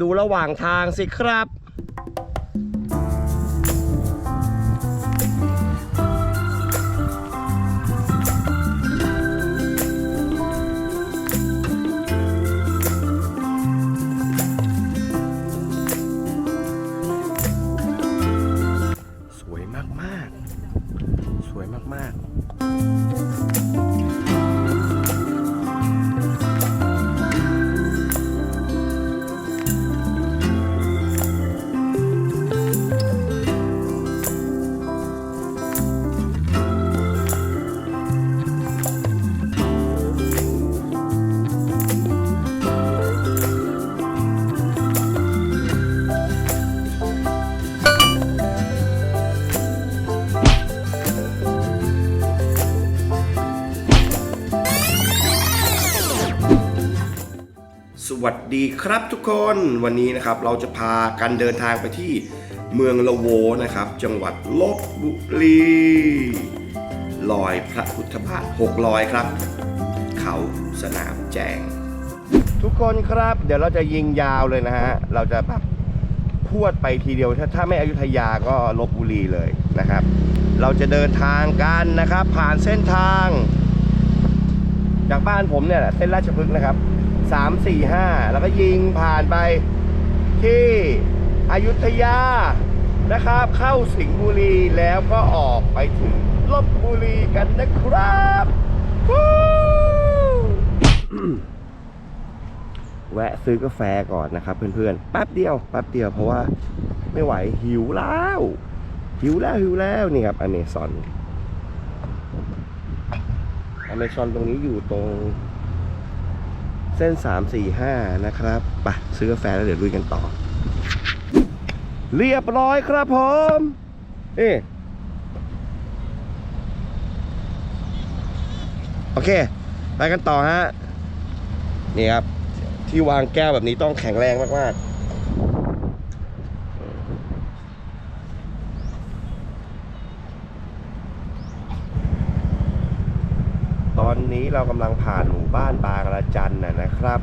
ดูระหว่างทางสิครับ วัสดีครับทุกคนวันนี้นะครับเราจะพากันเดินทางไปที่เมืองละโวนะครับ จังหวัดลบบุรีลอยพระพุทธบาทหกลอยครับ เขาสนามแจง ทุกคนครับ เดี๋ยวเราจะยิงยาวเลยนะฮะเราจะแบบพวดไปทีเดียวถ้าถ้าไม่อยุธยาก็ลบบุรีเลยนะครับ เราจะเดินทางกันนะครับ ผ่านเส้นทาง จากบ้านผมเนี่ยแหละเส้นราชพฤกษ์นะครับ สามสี่ห้าแล้วก็ยิงผ่านไปที่อยุธยานะครับ เข้าสิงห์บุรีแล้วก็ออกไปถึงลบบุรีกันนะครับแวะซื้อกาแฟก่อนนะครับ เพื่อนๆแป๊บเดียวแป๊บเดียวเพราะว่าไม่ไหวหิวแล้วหิวแล้วหิวแล้วนี่ครับอเมซอนอเมซอนตรงนี้อยู่ตรง เส้น 3 4 5 นะครับไปะซื้อกาแฟแล้วเดี๋ยวลุยกันต่อ เรียบร้อยครับผมนี่โอเค ไปกันต่อฮะ นี่ครับ ที่วางแก้วแบบนี้ต้องแข็งแรงมาก ๆ นี้เรากำลังผ่านหมู่บ้านบางระจันนะนะครับ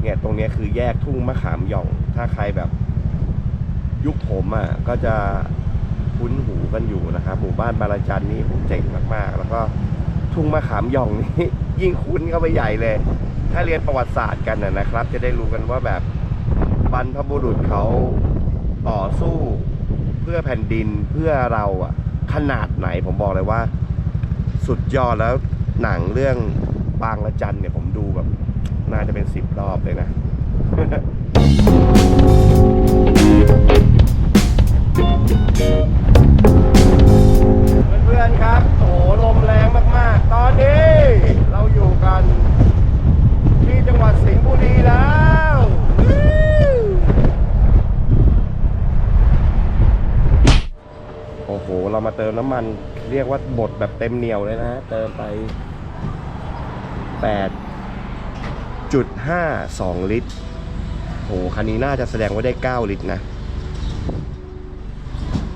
เนี่ยตรงนี้คือแยกทุ่งมะขามหย่อง ถ้าใครแบบยุคผมอะก็จะคุ้นหูกันอยู่นะครับ หมู่บ้านบางระจันนี่เจ๋งมากๆ แล้วก็ทุ่งมะขามหย่องนี่ยิ่งคุ้นเข้าไปใหญ่เลย ถ้าเรียนประวัติศาสตร์กันนะนะครับ จะได้รู้กันว่าแบบบรรพบุรุษเขาต่อสู้เพื่อแผ่นดินเพื่อเราอะขนาดไหนผมบอกเลยว่า สุดยอดแล้ว หนังเรื่องบางละจันเนี่ยผมดูแบบ น่าจะเป็นสิบรอบเลยนะเพื่อนๆครับโอ้โหลมแรงมากๆ ตอนนี้ เราอยู่กัน ที่จังหวัดสิงห์บุรีแล้ววู้โอ้โห เรามาเติมน้ำมัน เรียกว่าบดแบบเต็มเหนียวเลยนะ เติมไป 8.52 ลิตรโหคันนี้น่าจะแสดงว่าได้ 9 ลิตรนะ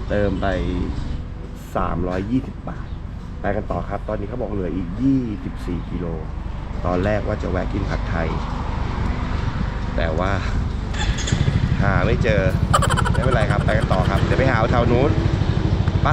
เติมไป 320 บาท ไปกันต่อครับ ตอนนี้เขาบอกเหลืออีก 24 กิโล ตอนแรกว่าจะแวะกินผัดไทย แต่ว่า หาไม่เจอ ไม่เป็นไรครับ ไปกันต่อครับ เดี๋ยวไปหาแถวนู้นไป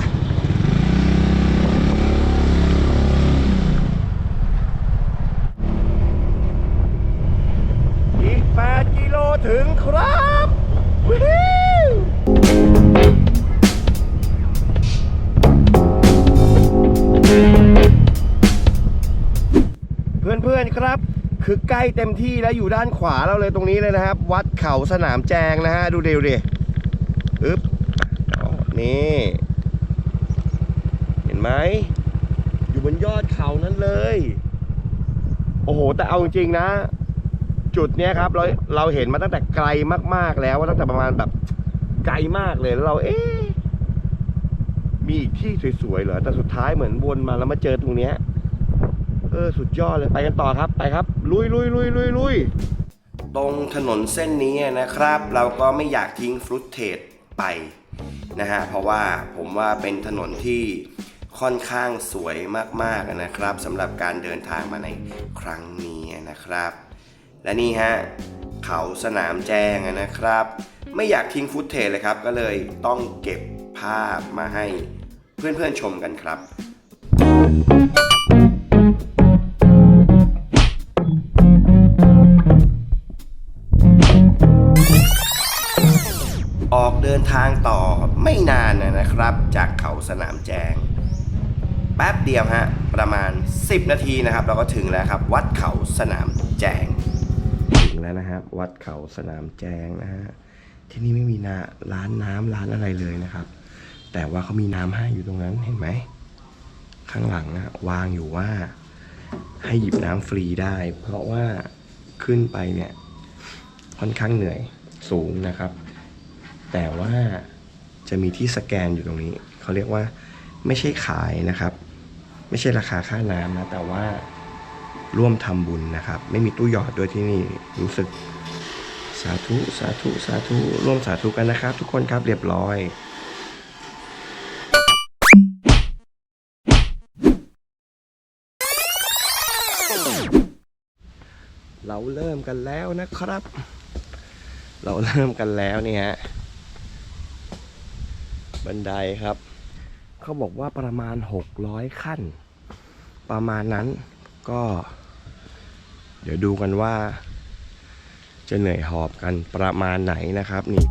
คือใกล้เต็มที่แล้วอยู่ด้านขวาเราเลยตรงนี้เลยนะครับ วัดเขาสนามแจงนะฮะ ดูเร็วดิอึ๊บอนี่ เห็นไหม อยู่บนยอดเขานั้นเลย โอ้โห แต่เอาจริงๆนะ จุดเนี้ยครับเราเราเห็นมาตั้งแต่ไกลมากๆแล้วว่าตั้งแต่ประมาณแบบไกลมากเลยแล้วเราเอ๊มีอีกที่สวยๆเหรอแต่สุดท้ายเหมือนวนมาแล้วมาเจอตรงเนี้ย เออสุดยอดเลยไปกันต่อครับไปครับ ลุยลุยลุยลุยลุยตรงถนนเส้นนี้นะครับ เราก็ไม่อยากทิ้งฟรุตเทจไปนะฮะเพราะว่าผมว่าเป็นถนนที่ค่อนข้างสวยมากๆนะครับสำหรับการเดินทางมาในครั้งนี้นะครับ และนี่ฮะเขาสนามแจ้งนะครับ ไม่อยากทิ้งฟุตเทจเลยครับ ก็เลยต้องเก็บภาพมาให้เพื่อนๆชมกันครับ ทางต่อไม่นานนะครับ จากเขาสนามแจง แป๊บเดียวฮะ ประมาณ 10 นาทีนะครับ เราก็ถึงแล้วครับ วัดเขาสนามแจง ถึงแล้วนะครับ วัดเขาสนามแจงนะฮะที่นี่ไม่มีนาร้านน้ำร้านอะไรเลยนะครับ แต่ว่าเขามีน้ำให้อยู่ตรงนั้นเห็นไหม ข้างหลังนะวางอยู่ว่า ให้หยิบน้ำฟรีได้ เพราะว่าขึ้นไปเนี่ยค่อนข้างเหนื่อยสูงนะครับ แต่ว่าจะมีที่สแกนอยู่ตรงนี้ เขาเรียกว่าไม่ใช่ขายนะครับ ไม่ใช่ราคาค่าน้ำนะ แต่ว่าร่วมทำบุญนะครับ ไม่มีตู้หยอดด้วยที่นี่รู้สึกสาธุสาธุสาธุร่วมสาธุกันนะครับ ทุกคนครับเรียบร้อยเราเริ่มกันแล้วนะครับ เราเริ่มกันแล้วเนี่ฮะ บันไดครับ เขาบอกว่าประมาณ 600 ขั้น ประมาณนั้นก็ เดี๋ยวดูกันว่า จะเหนื่อยหอบกันประมาณไหนนะครับนี่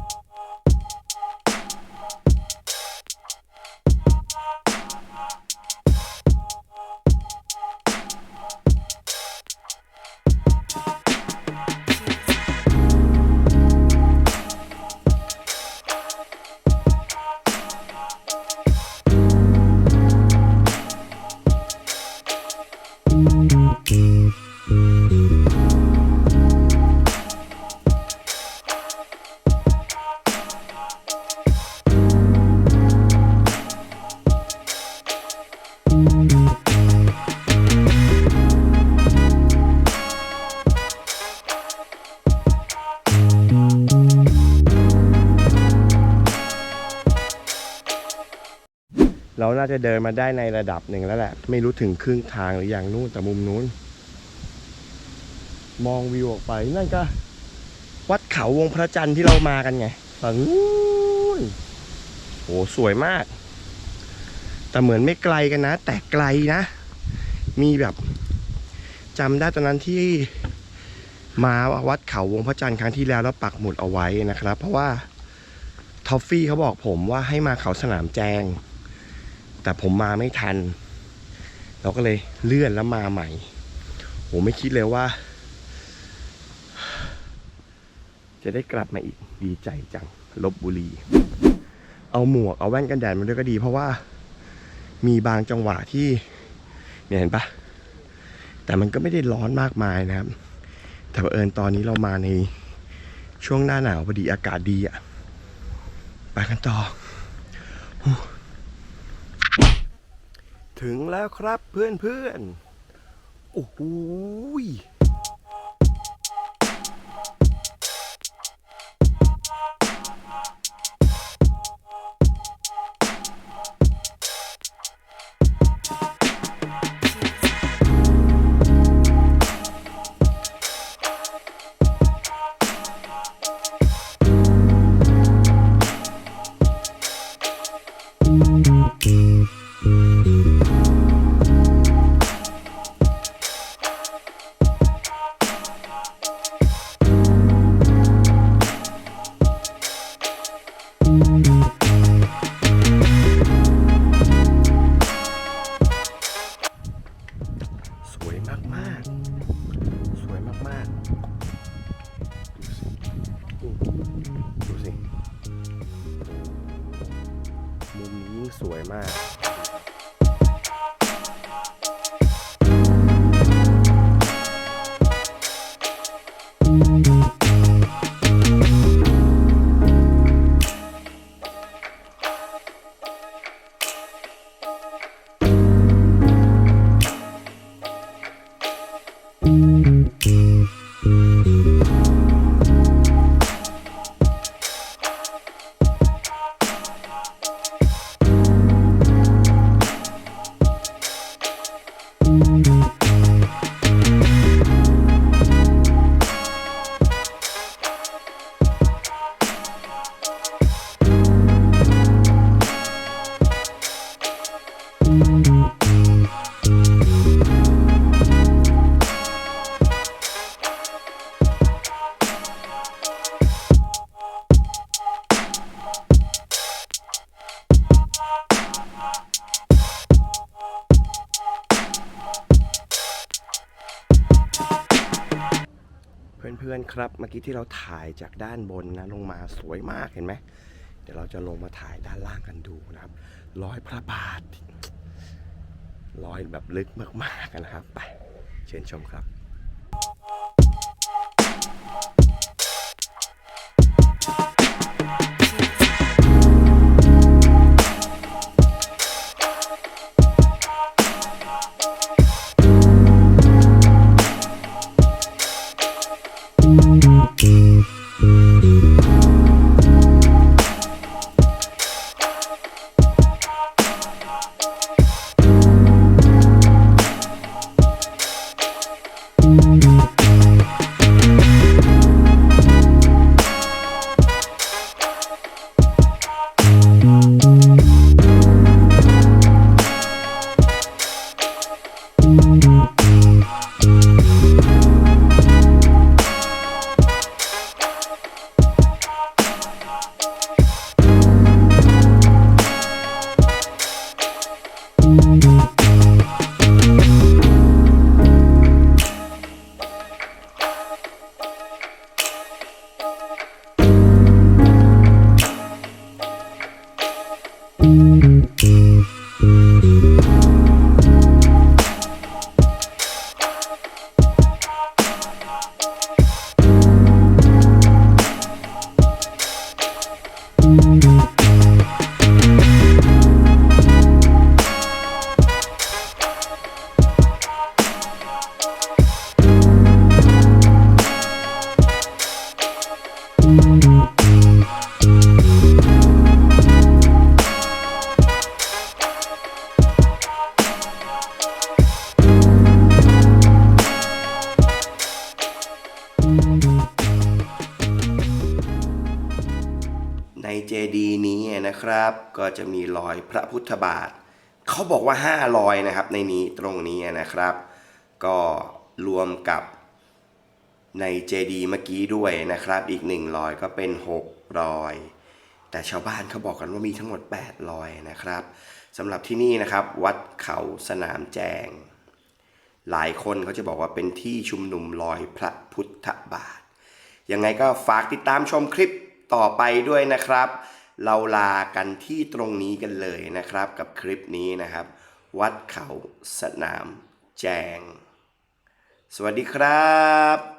เราน่าจะเดินมาได้ในระดับหนึ่งแล้วแหละ ไม่รู้ถึงครึ่งทางหรืออย่างนู้นแต่มุมนู้น มองวิวออกไปนั่นก็ วัดเขาวงพระจันทร์ที่เรามากันไงฝั่งนู้นโหสวยมาก แต่เหมือนไม่ไกลกันนะ แต่ไกลนะ มีแบบจำได้ตอนนั้นที่มาวัดเขาวงพระจันทร์ครั้งที่แล้วแล้วปักหมุดเอาไว้นะครับ เพราะว่าทอฟฟี่เขาบอกผมว่าให้มาเขาสนามแจง แต่ผมมาไม่ทัน เราก็เลยเลื่อนแล้วมาใหม่โหไม่คิดเลยว่า จะได้กลับมาอีกดีใจจังลบบุรี เอาหมวกเอาแว่นกันแดดมาด้วยก็ดี เพราะว่ามีบางจังหวะที่เนี่ยเห็นปะแต่มันก็ไม่ได้ร้อนมากมายนะครับ แต่เอิญตอนนี้เรามาในช่วงหน้าหนาวพอดีอากาศดีอะไปกันต่อ ถึงแล้วครับเพื่อนเพื่อนๆโอ้โห ครับเมื่อกี้ที่เราถ่ายจากด้านบนนะลงมาสวยมากเห็นไหมเดี๋ยวเราจะลงมาถ่ายด้านล่างกันดูนะครับรอยพระบาทรอยแบบลึกมากๆนะครับ ไป เชิญชมครับ เจดีย์นี้นะครับ ก็จะมีรอยพระพุทธบาท เขาบอกว่า5รอยนะครับในนี้ตรงนี้นะครับ ก็รวมกับในเจดีย์เมื่อกี้ด้วยนะครับ อีกหนึ่งรอยก็เป็น6รอยแต่ชาวบ้านเขาบอกกันว่ามีทั้งหมด8รอยนะครับสำหรับที่นี่นะครับ วัดเขาสนามแจง หลายคนเขาจะบอกว่าเป็นที่ชุมนุมรอยพระพุทธบาทยังไงก็ฝากติดตามชมคลิป ต่อไปด้วยนะครับ เราลากันที่ตรงนี้กันเลยนะครับ กับคลิปนี้นะครับ วัดเขาสนามแจง สวัสดีครับ